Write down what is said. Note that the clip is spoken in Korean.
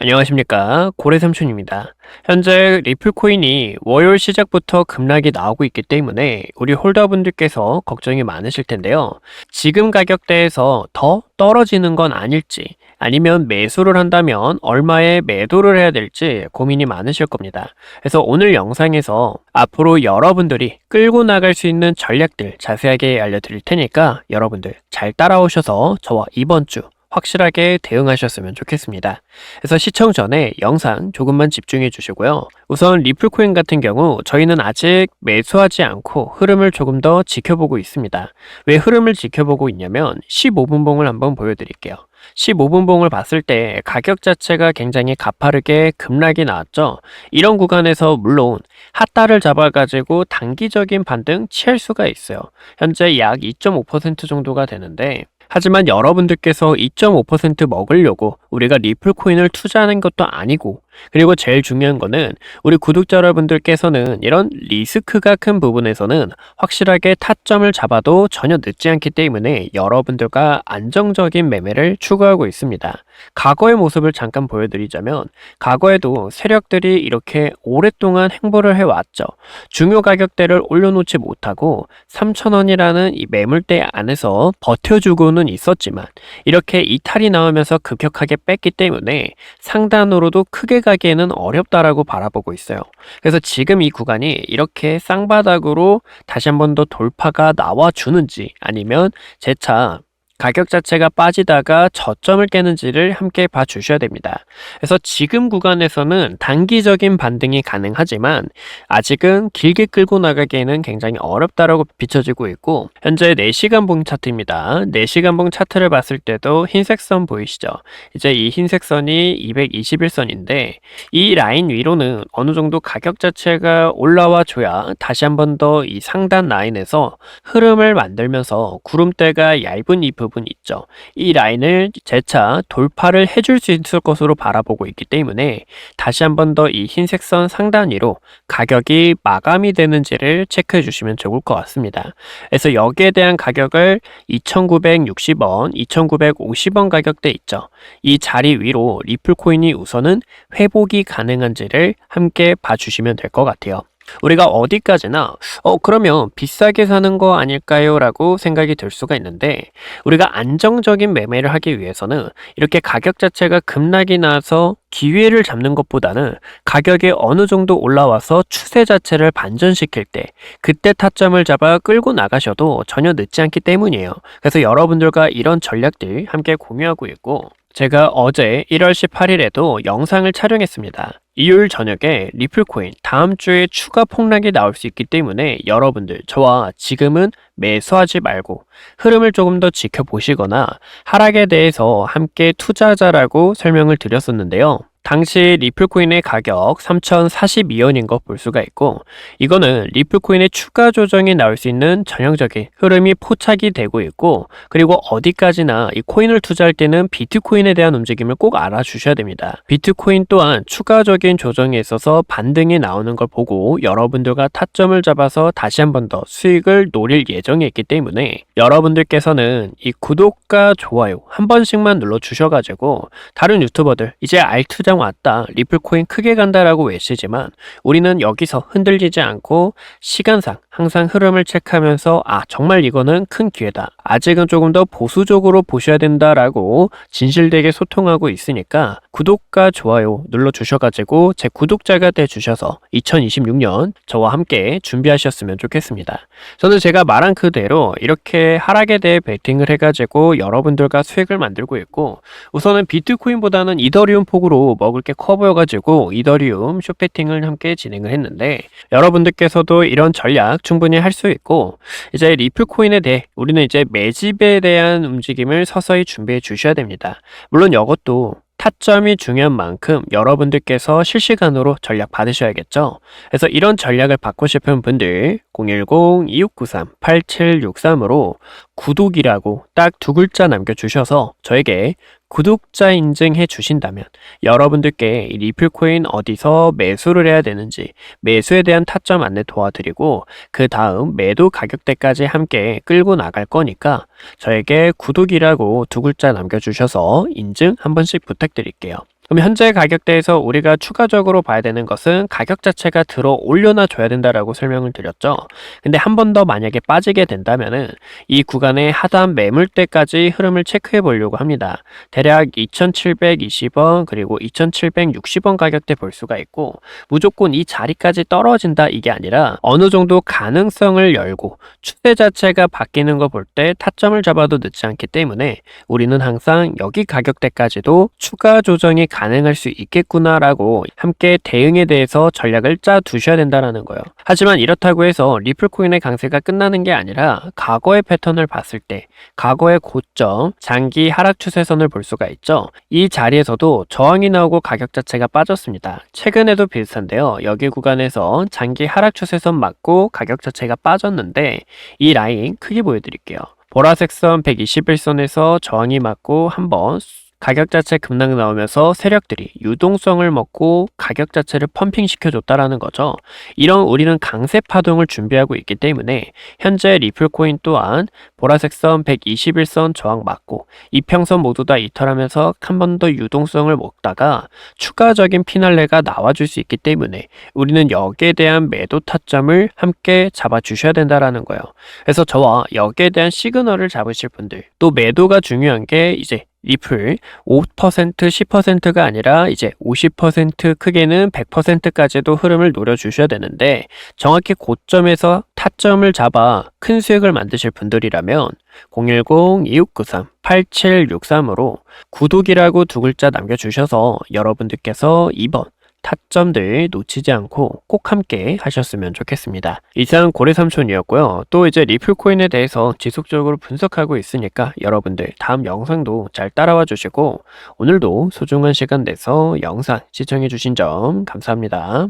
안녕하십니까 고래삼촌입니다. 현재 리플코인이 월요일 시작부터 급락이 나오고 있기 때문에 우리 홀더분들께서 걱정이 많으실 텐데요. 지금 가격대에서 더 떨어지는 건 아닐지 아니면 매수를 한다면 얼마에 매도를 해야 될지 고민이 많으실 겁니다. 그래서 오늘 영상에서 앞으로 여러분들이 끌고 나갈 수 있는 전략들 자세하게 알려드릴 테니까 여러분들 잘 따라오셔서 저와 이번 주 확실하게 대응하셨으면 좋겠습니다. 그래서 시청 전에 영상 조금만 집중해 주시고요. 우선 리플코인 같은 경우 저희는 아직 매수하지 않고 흐름을 조금 더 지켜보고 있습니다. 왜 흐름을 지켜보고 있냐면 15분봉을 한번 보여드릴게요. 15분봉을 봤을 때 가격 자체가 굉장히 가파르게 급락이 나왔죠. 이런 구간에서 물론 핫다를 잡아가지고 단기적인 반등 취할 수가 있어요. 현재 약 2.5% 정도가 되는데 하지만 여러분들께서 2.5% 먹으려고 우리가 리플 코인을 투자하는 것도 아니고 그리고 제일 중요한 거는 우리 구독자 여러분들께서는 이런 리스크가 큰 부분에서는 확실하게 타점을 잡아도 전혀 늦지 않기 때문에 여러분들과 안정적인 매매를 추구하고 있습니다. 과거의 모습을 잠깐 보여드리자면 과거에도 세력들이 이렇게 오랫동안 행보를 해왔죠. 중요 가격대를 올려놓지 못하고 3,000원이라는 이 매물대 안에서 버텨주고는 있었지만 이렇게 이탈이 나오면서 급격하게 뺐기 때문에 상단으로도 크게 가기에는 어렵다라고 바라보고 있어요. 그래서 지금 이 구간이 이렇게 쌍바닥으로 다시 한 번 더 돌파가 나와주는지 아니면 재차 가격 자체가 빠지다가 저점을 깨는지를 함께 봐 주셔야 됩니다. 그래서 지금 구간에서는 단기적인 반등이 가능하지만 아직은 길게 끌고 나가기에는 굉장히 어렵다라고 비춰지고 있고 현재 4시간 봉 차트입니다. 4시간 봉 차트를 봤을 때도 흰색 선 보이시죠? 이제 이 흰색 선이 221선인데 이 라인 위로는 어느 정도 가격 자체가 올라와 줘야 다시 한 번 더 이 상단 라인에서 흐름을 만들면서 구름대가 얇은 이 부분 있죠. 이 라인을 재차 돌파를 해줄 수 있을 것으로 바라보고 있기 때문에 다시 한 번 더 이 흰색 선 상단 위로 가격이 마감이 되는지를 체크해 주시면 좋을 것 같습니다. 그래서 여기에 대한 가격을 2,960원, 2,950원 가격대 있죠. 이 자리 위로 리플 코인이 우선은 회복이 가능한지를 함께 봐주시면 될 것 같아요. 우리가 어디까지나 어 그러면 비싸게 사는 거 아닐까요? 라고 생각이 들 수가 있는데 우리가 안정적인 매매를 하기 위해서는 이렇게 가격 자체가 급락이 나서 기회를 잡는 것보다는 가격이 어느 정도 올라와서 추세 자체를 반전시킬 때 그때 타점을 잡아 끌고 나가셔도 전혀 늦지 않기 때문이에요. 그래서 여러분들과 이런 전략들 함께 공유하고 있고 제가 어제 1월 18일에도 영상을 촬영했습니다. 일요일 저녁에 리플코인 다음 주에 추가 폭락이 나올 수 있기 때문에 여러분들 저와 지금은 매수하지 말고 흐름을 조금 더 지켜보시거나 하락에 대해서 함께 투자자라고 설명을 드렸었는데요. 당시 리플코인의 가격 3,042원인 거볼 수가 있고 이거는 리플코인의 추가 조정이 나올 수 있는 전형적인 흐름이 포착이 되고 있고 그리고 어디까지나 이 코인을 투자할 때는 비트코인에 대한 움직임을 꼭 알아주셔야 됩니다. 비트코인 또한 추가적인 조정에 있어서 반등이 나오는 걸 보고 여러분들과 타점을 잡아서 다시 한 번 더 수익을 노릴 예정이 있기 때문에 여러분들께서는 이 구독과 좋아요 한 번씩만 눌러 주셔가지고 다른 유튜버들 이제 알투장 왔다. 리플코인 크게 간다라고 외치지만 우리는 여기서 흔들리지 않고 시간상 항상 흐름을 체크하면서 아 정말 이거는 큰 기회다. 아직은 조금 더 보수적으로 보셔야 된다라고 진실되게 소통하고 있으니까 구독과 좋아요 눌러 주셔가지고 제 구독자가 돼 주셔서 2026년 저와 함께 준비하셨으면 좋겠습니다. 저는 제가 말한 그대로 이렇게 하락에 대해 베팅을 해가지고 여러분들과 수익을 만들고 있고 우선은 비트코인보다는 이더리움 폭으로 먹을 게 커 보여가지고 이더리움 쇼패팅을 함께 진행을 했는데 여러분들께서도 이런 전략 충분히 할 수 있고 이제 리플 코인에 대해 우리는 이제 매집에 대한 움직임을 서서히 준비해 주셔야 됩니다. 물론 이것도 타점이 중요한 만큼 여러분들께서 실시간으로 전략 받으셔야겠죠. 그래서 이런 전략을 받고 싶은 분들 010-2693-8763으로 구독이라고 딱 두 글자 남겨주셔서 저에게 구독자 인증해 주신다면 여러분들께 이 리플코인 어디서 매수를 해야 되는지 매수에 대한 타점 안내 도와드리고 그 다음 매도 가격대까지 함께 끌고 나갈 거니까 저에게 구독이라고 두 글자 남겨주셔서 인증 한 번씩 부탁드릴게요. 그럼 현재 가격대에서 우리가 추가적으로 봐야 되는 것은 가격 자체가 들어 올려놔 줘야 된다라고 설명을 드렸죠. 근데 한 번 더 만약에 빠지게 된다면은 이 구간의 하단 매물대까지 흐름을 체크해 보려고 합니다. 대략 2,720원 그리고 2,760원 가격대 볼 수가 있고 무조건 이 자리까지 떨어진다 이게 아니라 어느 정도 가능성을 열고 추세 자체가 바뀌는 거 볼 때 타점을 잡아도 늦지 않기 때문에 우리는 항상 여기 가격대까지도 추가 조정이 가능할 수 있겠구나라고 함께 대응에 대해서 전략을 짜 두셔야 된다라는 거예요. 하지만 이렇다고 해서 리플 코인의 강세가 끝나는 게 아니라 과거의 패턴을 봤을 때 과거의 고점 장기 하락 추세선을 볼 수가 있죠. 이 자리에서도 저항이 나오고 가격 자체가 빠졌습니다. 최근에도 비슷한데요. 여기 구간에서 장기 하락 추세선 맞고 가격 자체가 빠졌는데 이 라인 크게 보여드릴게요. 보라색 선 121선에서 저항이 맞고 한번 가격 자체 급락 나오면서 세력들이 유동성을 먹고 가격 자체를 펌핑 시켜줬다라는 거죠. 이런 우리는 강세 파동을 준비하고 있기 때문에 현재 리플 코인 또한 보라색 선 121선 저항 맞고 이평선 모두 다 이탈하면서 한 번 더 유동성을 먹다가 추가적인 피날레가 나와줄 수 있기 때문에 우리는 여기에 대한 매도 타점을 함께 잡아주셔야 된다라는 거예요. 그래서 저와 여기에 대한 시그널을 잡으실 분들 또 매도가 중요한 게 이제 리플 5% 10%가 아니라 이제 50% 크게는 100%까지도 흐름을 노려주셔야 되는데 정확히 고점에서 타점을 잡아 큰 수익을 만드실 분들이라면 010-2693-8763으로 구독이라고 두 글자 남겨주셔서 여러분들께서 이번 타점들 놓치지 않고 꼭 함께 하셨으면 좋겠습니다. 이상 고래삼촌이었고요. 또 이제 리플코인에 대해서 지속적으로 분석하고 있으니까 여러분들 다음 영상도 잘 따라와 주시고 오늘도 소중한 시간 내서 영상 시청해 주신 점 감사합니다.